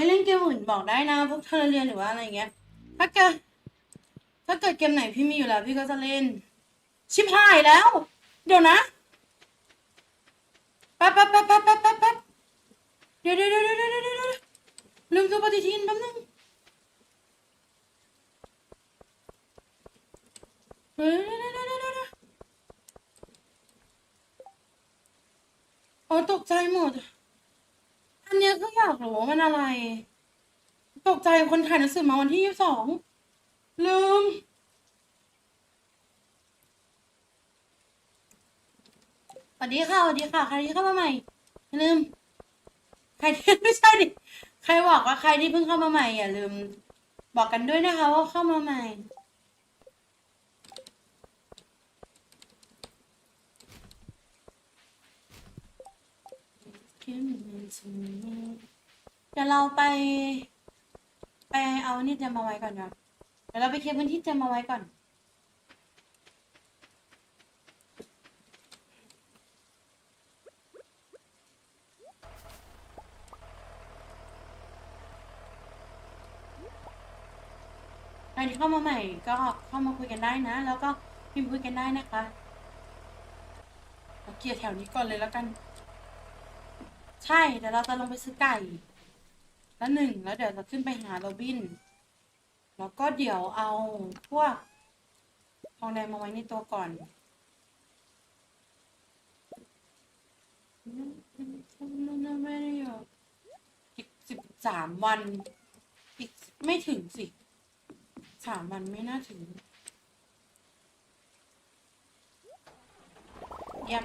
ให้เล่นเกมอื่นบอกได้นะ พวกเธอเรียนหรือว่าอะไรเงี้ย ถ้าเกิดถ้าเกิดเกมไหนพี่มีอยู่แล้ว พี่ก็จะเล่น ชิบหายแล้ว เดี๋ยวนะแป๊บแป๊บแป๊บแป๊บแป๊บแป๊บแป๊บเดี๋ยวเดี๋ยวเดี๋ยวเดี๋ยวเดี๋ยวเดี๋ยวลืมตัวปฏิทินแป๊บนึงเฮ้ยเดี๋ยวเดี๋ยวเดี๋ยวเดี๋ยวเดี๋ยวโอ้ตกใจหมด อันเนี้ยก็อยากรู้ว่ามันอะไร ตกใจคนถ่ายหนังสือมาวันที่ยี่สองลืม สวัสดีค่ะสวัสดีค่ะ ใครที่เข้ามาใหม่อย่าลืม ใครที่ไม่ใช่ดิ ใครบอกว่าใครที่เพิ่งเข้ามาใหม่อย่าลืม บอกกันด้วยนะคะว่าเข้ามาใหม่ เดี๋ยวเราไป ไปเอานี่เตรียมาไว้ก่อนนะเดี๋ยวเราไปเคลียร์พื้นที่เตรียมาไว้ก่อนใครที่เข้ามาใหม่ก็เข้ามาคุยกันได้นะ แล้วก็พิมพ์คุยกันได้นะคะเอาเกียร์แถวนี้ก่อนเลยแล้วกัน ใช่เดี๋ยวเราจะลงไปซื้อไก่แล้วหนึ่งแล้วเดี๋ยวจะขึ้นไปหาโรบิน แล้วก็เดี๋ยวเอาพวกทองแดงมาไว้ในตัวก่อนอีกสิบสามวัน อีกไม่ถึงสิสามวันไม่น่าถึงเยี่ยม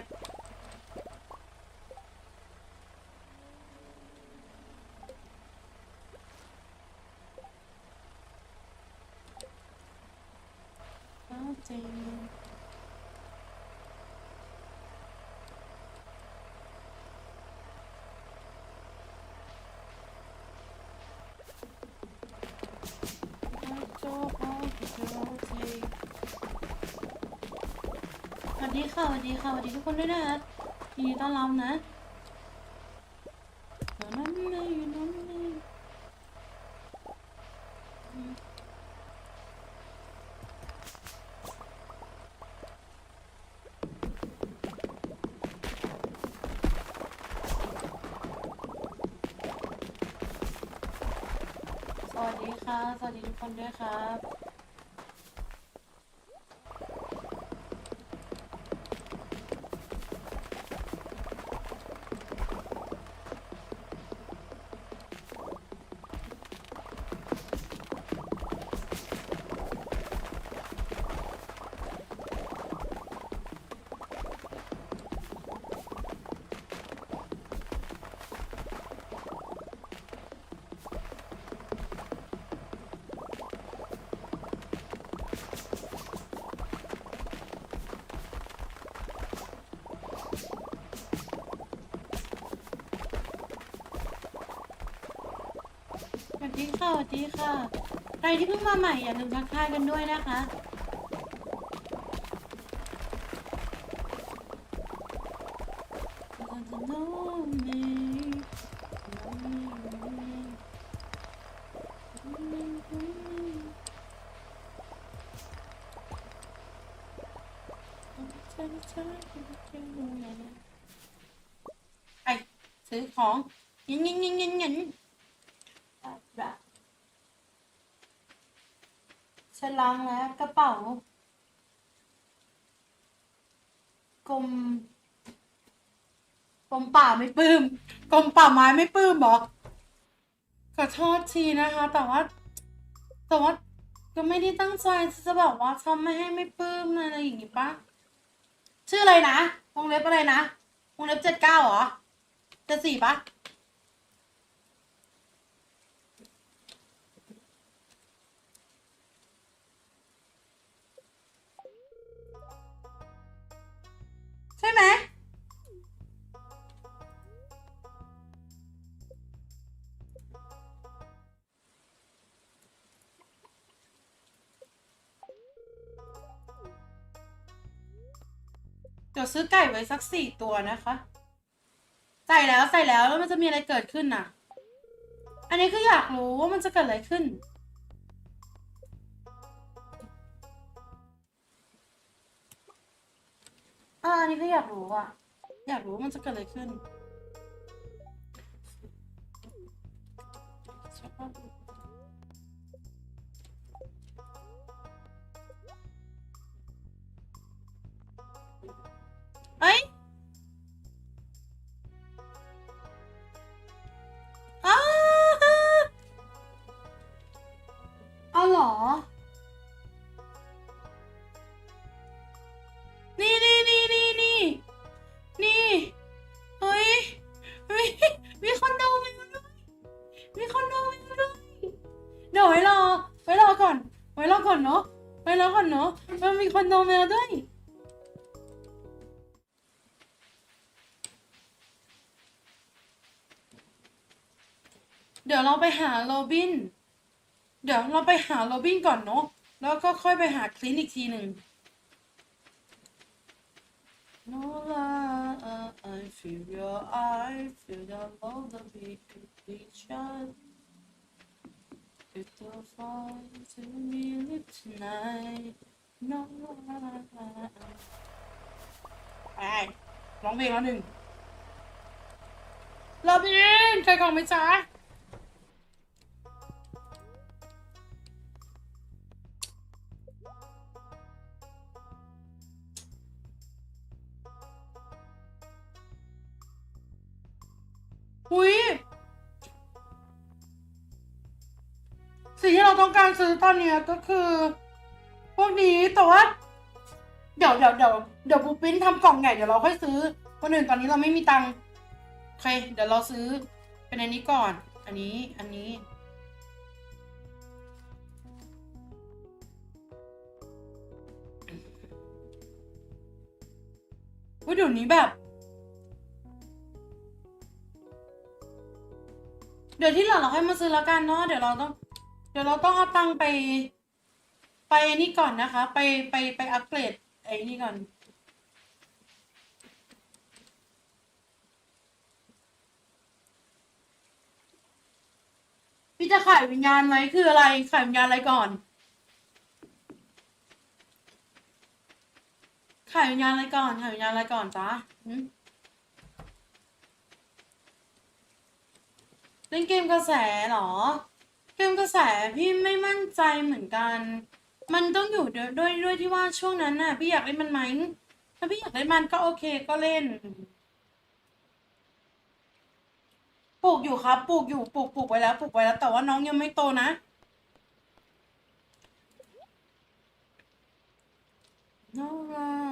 ดีค่ะสวัสดีค่ะสวัสดีทุกคนด้วยนะคะยินดีต้อนรับนะอยู่นั่นเลยอยู่นั่นเลยสวัสดีค่ะ สวัสดีทุกคนด้วยครับ ดีค่ะสวัสดีค่ะ ใครที่เพิ่งมาใหม่อย่าลืมทักทายกันด้วยนะคะ ลมป่าไม้ไม่ปลื้มบอกขอโทษทีนะคะ แต่ว่า แต่ว่าก็ไม่ได้ตั้งใจจะแบบว่าทำไม่ให้ไม่ปลื้มอะไรอย่างงี้ปะชื่ออะไรนะวงเล็บอะไรนะวงเล็บเจ็ดเก้าเหรอเจ็ดสี่ปะใช่ไหม เดี๋ยวซื้อไก่ไว้สักสี่ตัวนะคะ ใส่แล้วใส่แล้วแล้วมันจะมีอะไรเกิดขึ้นน่ะ อันนี้คืออยากรู้ว่ามันจะเกิดอะไรขึ้น อ่าอันนี้ก็อยากรู้อะ อยากรู้ว่ามันจะเกิดอะไรขึ้น เดี๋ยวเราไปหาโรบิน เดี๋ยวเราไปหาโรบินก่อนเนาะ แล้วก็ค่อยไปหาคลินอีกทีหนึ่ง No lie, I feel your eye, feel the love that we could be shot. If the fall to me tonight, no lie. ไปร้องเพลงแล้วหนึ่งโรบินใครของไหมจ๊ะ สิ่งที่เราต้องการซื้อตอนเนี้ยก็คือ พวกนี้แต่ว่าเดี๋ยวเดี๋ยวเดี๋ยวเดี๋ยวบูปิ้นทำกล่องใหญ่เดี๋ยวเราค่อยซื้อคนอื่นตอนนี้เราไม่มีตังค์โอเค เดี๋ยวเราซื้อเป็นอันนี้ก่อน อันนี้อันนี้ ว่าเดี๋ยวนี้แบบ เดี๋ยวที่เหลือเราค่อยมาซื้อแล้วกันเนาะเดี๋ยวเราต้อง ดี๋ยวเราต้องเอาตังไป ไปนี่ก่อนนะคะ ไปไปไปอัปเกรดไอ้นี่ก่อนพี่จะขายวิญญาณไหมคืออะไรขายวิญญาณอะไรก่อน ขายวิญญาณอะไรก่อนขายวิญญาณอะไรก่อนจ๊ะหึเล่นเกมกระแสเหรอ เกมกระแสพี่ไม่มั่นใจเหมือนกัน มันต้องอยู่ด้วยด้วยด้วยที่ว่าช่วงนั้นน่ะ พี่อยากเล่นมันไหมถ้าพี่อยากเล่นมันก็โอเคก็เล่น ปลูกอยู่ครับ ปลูกอยู่ปลูกปลูกไว้แล้ว ปลูกไว้แล้ว แต่ว่าน้องยังไม่โตนะ No lie.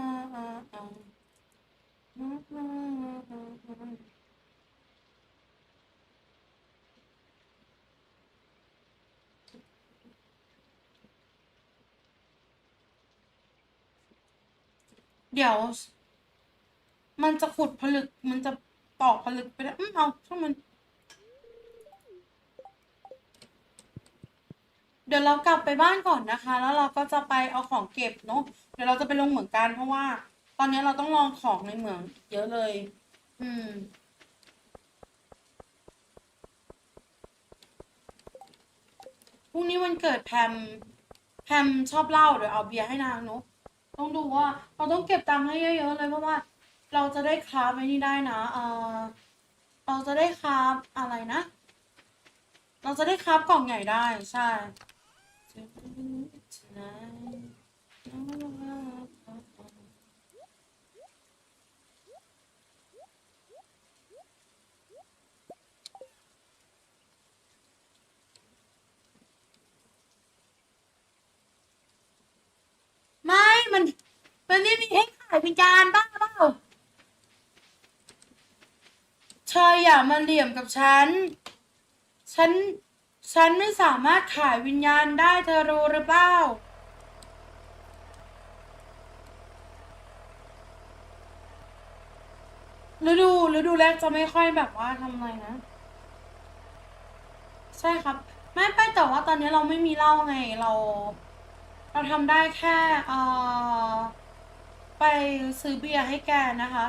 เดี๋ยว มันจะขุดผลึก มันจะตอกผลึกไปแล้วอืมเอาช่างมัน เดี๋ยวเรากลับไปบ้านก่อนนะคะ แล้วเราก็จะไปเอาของเก็บเนาะ เดี๋ยวเราจะไปลงเหมืองกันเพราะว่า ตอนนี้เราต้องลองของในเหมือง เยอะเลย อืมพรุ่งนี้วันเกิดแพม แพมชอบเหล้าเดี๋ยวเอาเบียร์ให้นางเนาะ ต้องดูว่าเราต้องเก็บตังค์ให้เยอะๆเลยเพราะว่าเราจะได้คราฟไอ้นี่ได้นะเออเราจะได้คราฟอะไรนะ เราจะได้คราฟกล่องใหญ่ได้ใช่ ไม่ มัน มันไม่มีให้ขายวิญญาณบ้าเปล่าเธออย่ามาเหลี่ยมกับฉัน ฉัน ฉันไม่สามารถขายวิญญาณได้เธอรู้หรือเปล่า ฤดูฤดูแรกจะไม่ค่อยแบบว่าทำอะไรนะ ใช่ครับ ไม่ไปแต่ว่าตอนนี้เราไม่มีเหล้าไงเรา เราทำได้แค่เอ่อ ไปซื้อเบียร์ให้แกนะคะ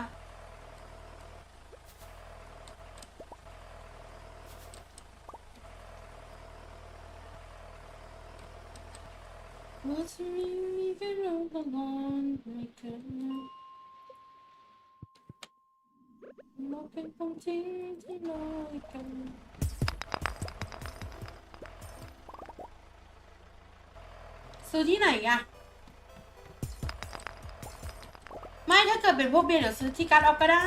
What do you mean you don't belong? มัเป็นความจริที่ลอกันซื้อที่ไหนอะ ไม่ถ้าเกิดเป็นพวกเบียร์เดี๋ยวซื้อที่การออกก็ได้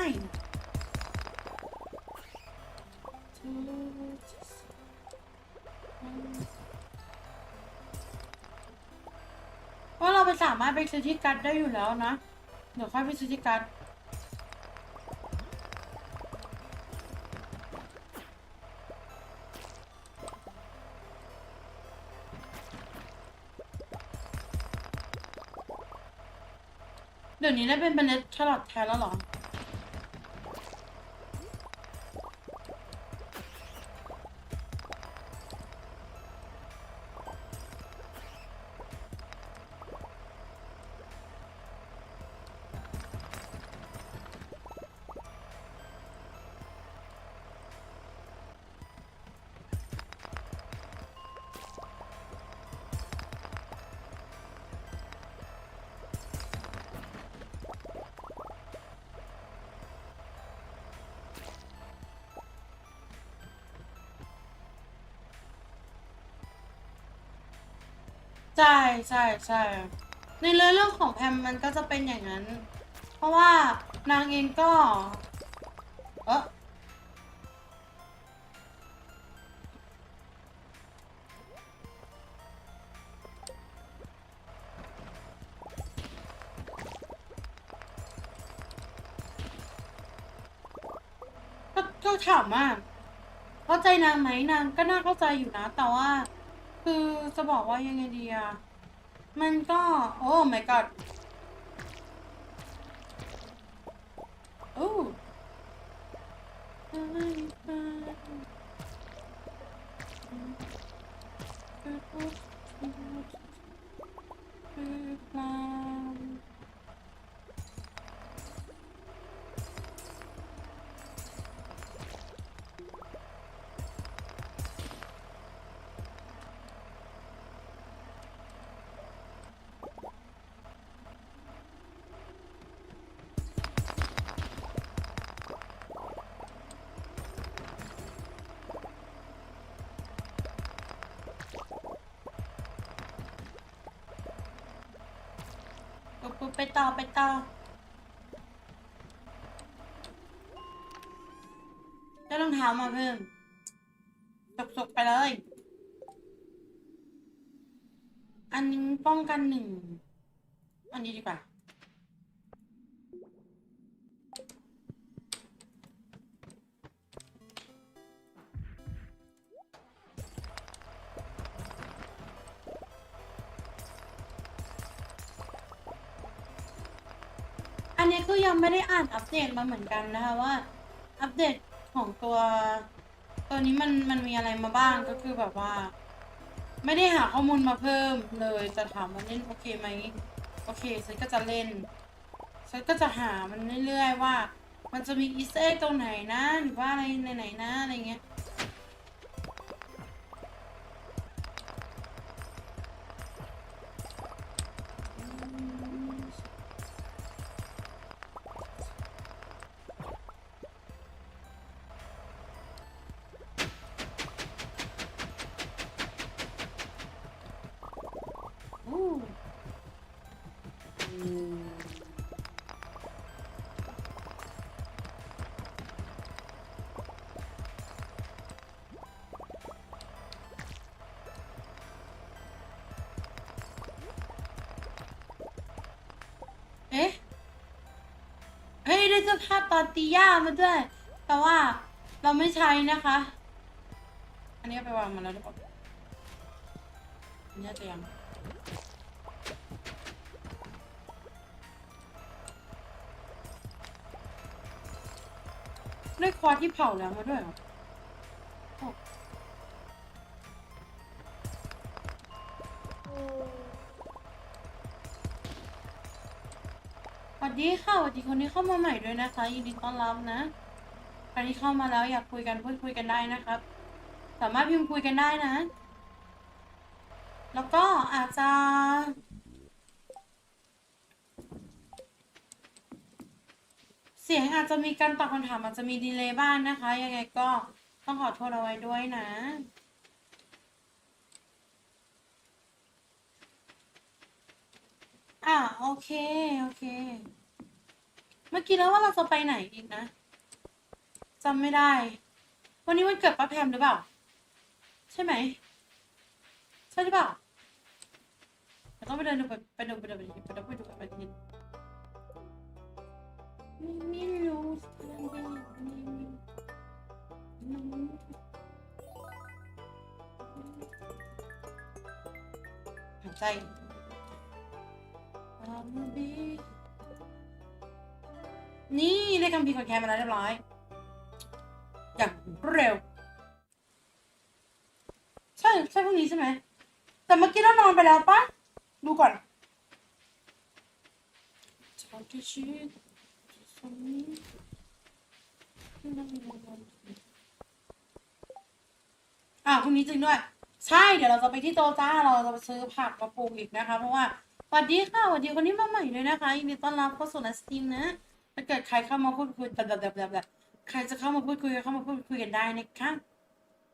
ว่าเราไปสามารถไปซื้อที่การ์ดได้อยู่แล้วนะ เดี๋ยวค่อยไปซื้อที่การ นี้ได้เป็นเบนเนตชาร์ลอทแทนแล้วเหรอ ใช่ใช่ใช่ในเรื่องเรื่องของแพมมันก็จะเป็นอย่างนั้น เพราะว่านางเองก็ เออก็ก็ถามว่าเข้าใจนางไหมนางก็น่าเข้าใจอยู่นะ แต่ว่า คือจะบอกว่ายังไงดีอะมันก็ โอ้ my god ไปต่อไปต่อได้รองเท้ามาเพิ่มจบๆไปเลย อันนี้ป้องกันหนึ่ง อันนี้ดีกว่า อัปเดตมาเหมือนกันนะคะว่า อัปเดตของตัว ตัวนี้มันมันมีอะไรมาบ้างก็คือแบบว่า ไม่ได้หาข้อมูลมาเพิ่มเลยแต่ถามว่าเล่นโอเคไหมโอเคฉันก็จะเล่นฉันก็จะหามันเรื่อยๆว่า มันจะมีอีสเอ็กตรงไหนนะหรือว่าอะไรไหนๆนะอะไรเงี้ย เอ๊ะเฮ้ยได้เสื้อผ้าตอนตีย่ามาด้วย แต่ว่าเราไม่ใช้นะคะ อันนี้ไปวางมาแล้วหรือเปล่าอันนี้จะยังได้ควอที่เผาแล้วมาด้วยเหรอ ดีค่ะสวัสดีคนที่เข้ามาใหม่ด้วยนะคะ ยินดีต้อนรับนะใครที่เข้ามาแล้วอยากคุยกันพูดคุยกันได้นะครับ สามารถพิมพ์คุยกันได้นะ แล้วก็อาจจะเสียงอาจจะมีการตอบคำถามอาจจะมีดีเลย์บ้างนะคะ ยังไงก็ต้องขอโทษเอาไว้ด้วยนะ อะโอเค โอเค เมื่อกี้แล้วว่าเราจะไปไหนอีกนะจำไม่ได้ วันนี้วันเกิดป้าแพมหรือเปล่า ใช่ไหมใช่หรือเปล่าเราต้องไปเดินดูไปไปดูไปดูไปดูไปดูไปดูไปดูไม่รู้หายใจ นี่ได้คำพีร์คอนแคร์มาแล้วเรียบร้อย อย่างเร็ว ใช่ใช่พวกนี้ใช่ไหม แต่เมื่อกี้เรานอนไปแล้วปะดูก่อนอะพรุ่งนี้จริงด้วย ใช่เดี๋ยวเราจะไปที่โตจ้า เราจะไปซื้อผักมาปลูกอีกนะคะ เพราะว่าสวัสดีค่ะสวัสดีคนนี้มาใหม่เลยนะคะยินดีต้อนรับเข้าสู่ไลฟ์สตรีมนะ ถ้าเกิดใครเข้ามาพูดคุยแบบแบบแบบแบบแบบใครจะเข้ามาพูดคุยก็เข้ามาพูดคุยกันได้นะคะ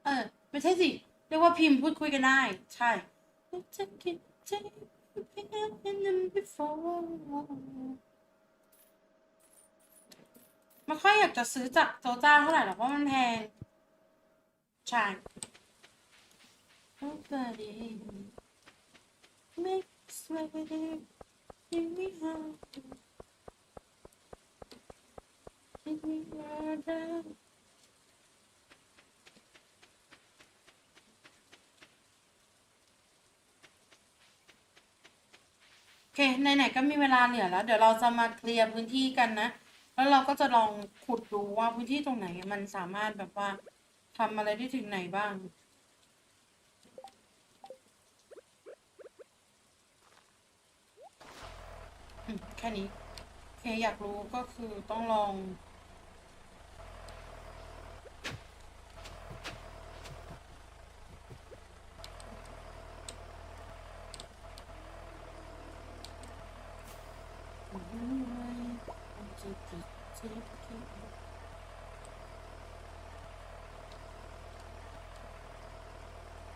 เออ ไม่ใช่สิ เรียกว่าพิมพ์พูดคุยกันได้ ใช่จะคิดใจเพียงนั้น before ไม่ค่อยอยากจะซื้อจากโจจ้าเท่าไหร่หรอกเพราะมันแพง ใช่ Nobody makes way in me heart. โอเคไหนๆก็มีเวลาเหลือแล้ว เดี๋ยวเราจะมาเคลียร์พื้นที่กันนะ แล้วเราก็จะลองขุดดูว่าพื้นที่ตรงไหนมันสามารถแบบว่าทำอะไรได้ถึงไหนบ้างแค่นี้ โอเค อยากรู้ก็คือต้องลอง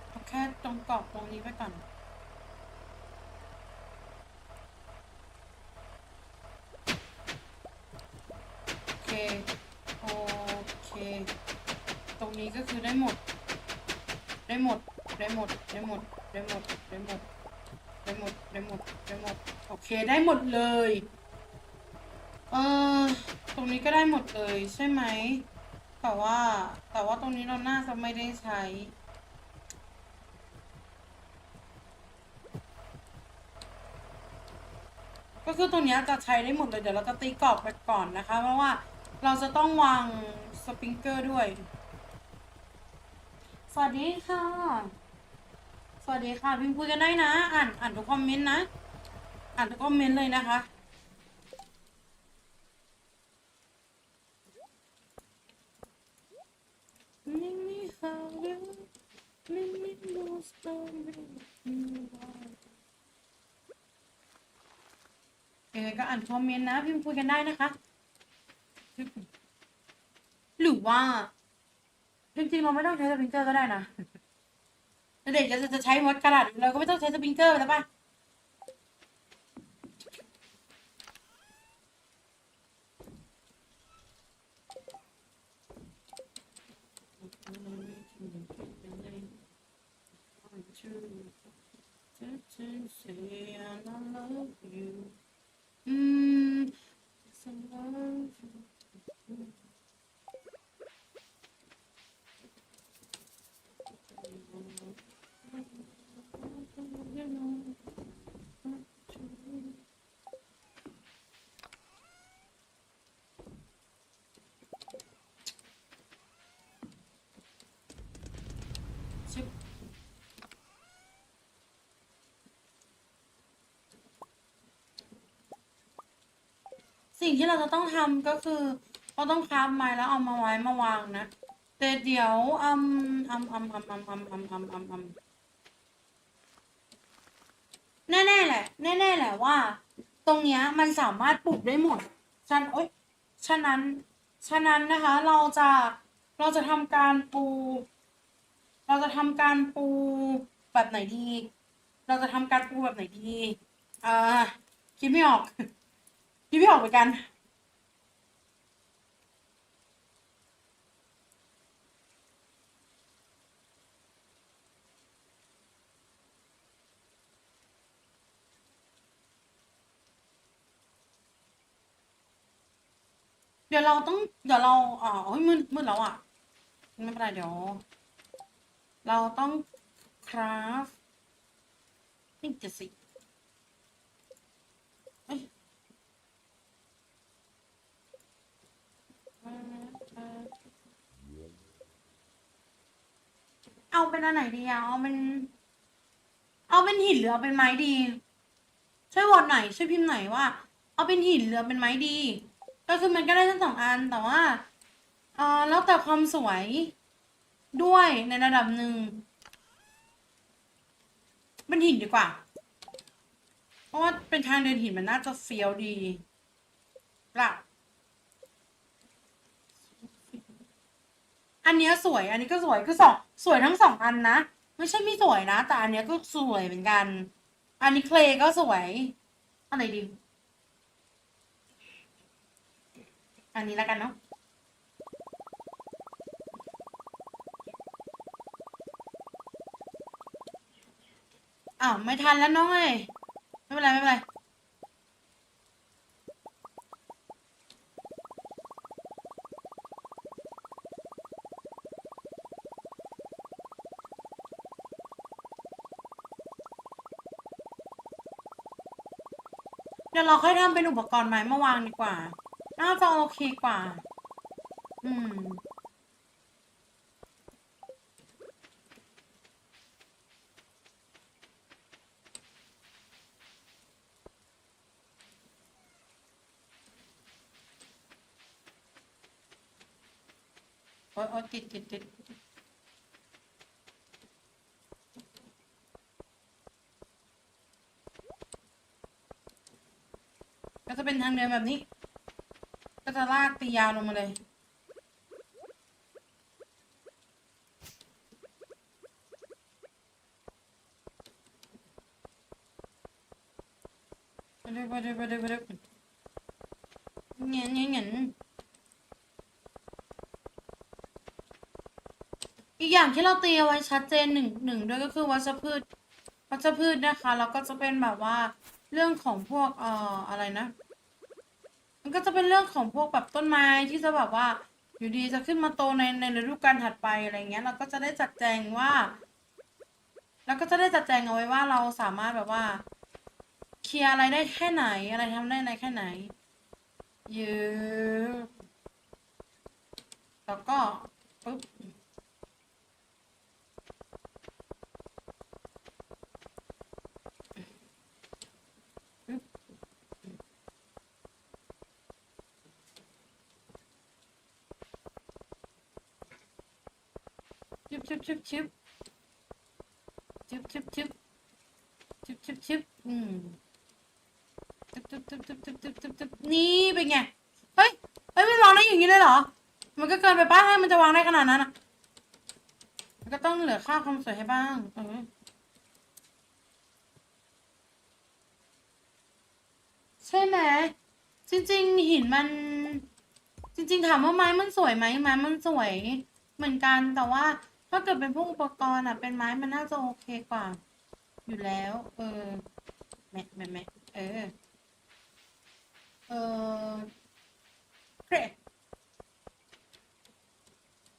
เอา แค่ตรงกรอบตรงนี้ไปก่อน โอเค โอเค ตรงนี้ก็คือได้หมด ได้หมด ได้หมด ได้หมด ได้หมด ได้หมด ได้หมด ได้หมด ได้หมด โอเค ได้หมดเลย เออตรงนี้ก็ได้หมดเลยใช่ไหม แต่ว่า แต่ว่าตรงนี้เราน่าจะไม่ได้ใช้ คือตรงเนี้ยจะใช้ได้หมดเลยเดี๋ยวเราจะตีกรอบไปก่อนนะคะ เพราะว่าเราจะต้องวางสปริงเกอร์ด้วย สวัสดีค่ะ สวัสดีค่ะ พิมพ์คุยกันได้นะ อ่านอ่านทุกคอมเมนต์นะ อ่านทุกคอมเมนต์เลยนะคะ Make me higher, make me more stronger. ยังไงก็อ่านคอมเมนต์นะ พิมพ์คุยกันได้นะคะ หรือว่า จริงๆ เราไม่ต้องใช้สปริงเกอร์ก็ได้นะเด็กจะจะใช้มดกระดาษเราก็ไม่ต้องใช้สปริงเกอร์แล้วป่ะ Say I love you. Mm. สิ่งที่เราจะต้องทำก็คือเราต้องคราฟไม้แล้วเอามาไว้มาวางนะแต่เดี๋ยวอืมอืมอืมอืมอืมอืมอืมอืมอืมอืมแน่ๆแหละ แน่ๆแหละว่า ตรงเนี้ยมันสามารถปลูกได้หมดฉะนันโอ๊ยฉะนั้น ฉะนั้นนะคะ เราจะเราจะทำการปู เราจะทำการปูแบบไหนดี เราจะทำการปูแบบไหนดี อ่าคิดไม่ออก คิดไม่ออกเหมือนกัน เดี๋ยวเราต้อง เดี๋ยวเราอ่าโอ้ยมืดมืดแล้วอะ ไม่เป็นไรเดี๋ยว เราต้องคราฟนี่จะสิ เอาเป็นอันไหนดีอะเอาเป็น เอาเป็นหินหรือเอาเป็นไม้ดี ช่วยวอดหน่อยช่วยพิมพ์หน่อยว่า เอาเป็นหินหรือเป็นไม้ดี ก็คือมันก็ได้ทั้งสองอันแต่ว่าเออแล้วแต่ความสวยด้วยในระดับหนึ่งเป็นหินดีกว่า เพราะว่าเป็นทางเดินหินมันน่าจะเฟี้ยวดีเปล่า อันเนี้ยสวย อันนี้ก็สวยคือสองสวยทั้งสองอันนะ ไม่ใช่ไม่สวยนะ แต่อันเนี้ยก็สวยเหมือนกัน อันนี้เคลก็สวยอันไหนดี อันนี้แล้วกันเนาะอ้าวไม่ทันแล้วน้องเอ้ยไม่เป็นไรไม่เป็นไร ดี๋ยวเราค่อยทำเป็นอุปกรณ์ไม้มาวางดีกว่า น่าจะโอเคกว่า อืม โอ๊ยโอ๊ยติดติดติดก็จะเป็นทางเดินแบบนี้ ก็จะลากตียาวลงมาเลย ไปเลยไปเลยไปเลยไปเลยเงี้ยเงี้ยเงี้ยอีกอย่างที่เราเตรียมไว้ชัดเจนหนึ่งหนึ่งด้วยก็คือวัชพืชวัชพืชนะคะ แล้วก็จะเป็นแบบว่าเรื่องของพวกเอ่ออะไรนะ มันก็จะเป็นเรื่องของพวกแบบต้นไม้ที่จะแบบว่า อยู่ดีจะขึ้นมาโตในในฤดูกาลถัดไปอะไรเงี้ย เราก็จะได้จัดแจงว่าแล้วก็จะได้จัดแจงเอาไว้ว่าเราสามารถแบบว่า เคลียร์อะไรได้แค่ไหน อะไรทำได้ในแค่ไหนยืมแล้วก็ปุ๊บปึ๊บชึ บชึบชึบชึบชึบชึบชึบชึบชึบชึบอืมตึ๊บตึ๊บตึ๊บตึ๊บตึ๊บตึ๊บตึ๊บตึ๊บนี่เป็นไง เฮ้ย เฮ้ยมันวางได้อย่างนี้เลยเหรอ มันก็เกินไปป้าให้มันจะวางได้ขนาดนั้นอะมันก็ต้องเหลือค่าความสวยให้บ้างเออใช่ไหมจริง ๆ หินมัน จริง ๆ ถามว่าไม้มันสวยไหมไม้มันสวยเหมือนกันแต่ว่า ถ้าเกิดเป็นพวกอุปกรณ์อะ เป็นไม้มันน่าจะโอเคกว่า อยู่แล้ว เออแม่แม่แม่เออ เออโอเค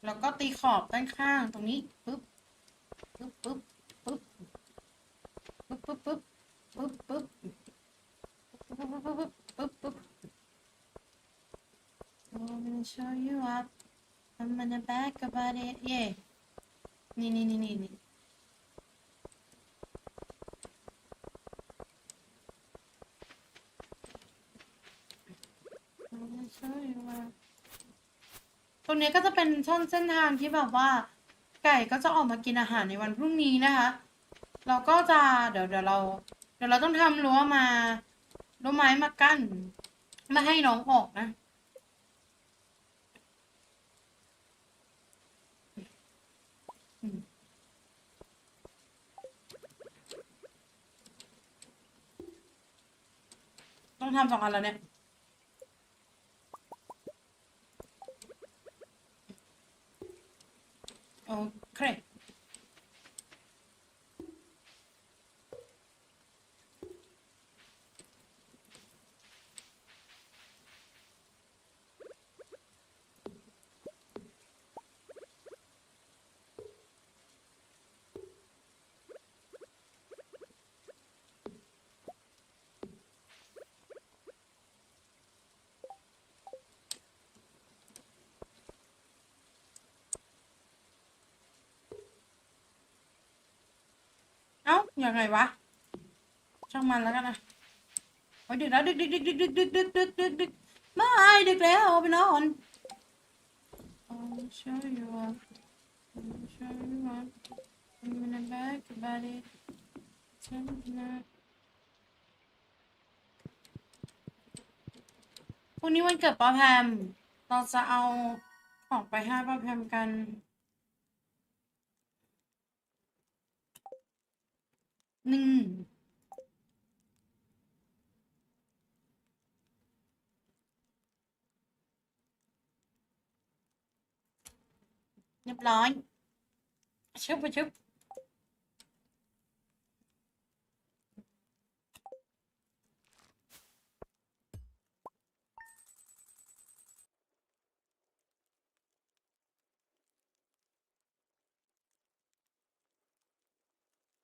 แล้วก็ตีขอบด้านข้างตรงนี้ปึ๊บปึ๊บปึ๊บปึ๊บปึ๊บปึ๊บปึ๊บปึ๊บปึ๊บปึ๊บปึ๊บปึ๊บปึ๊บปึ๊บ I'm gonna show you up I'm gonna back about it yeah นี่นี่นี่นี่นี่ตรงนี้ก็จะเป็นช่องเส้นทางที่แบบว่า ไก่ก็จะออกมากินอาหารในวันพรุ่งนี้นะคะ เราก็จะเดี๋ยวเดี๋ยวเรา เดี๋ยวเราต้องทำรั้วมารั้วไม้มากั้นไม่ให้น้องออกนะ ต้องทำสองอันแล้วเนี่ย โอเค เอ้า ยังไงวะ ช่างมันแล้วกันนะโอ้ยดึกแล้วดึกดึกดึกดึกดึกดึกดึกดึกดึกดึกไม่ดึกแล้วไปนอน I'll show you what I'll show you what I'm gonna back about it tonight พรุ่งนี้วันเกิดป้าแพม เราจะเอาของไปให้ป้าแพมกัน หนึ่งเรียบร้อยชุบไปชุบ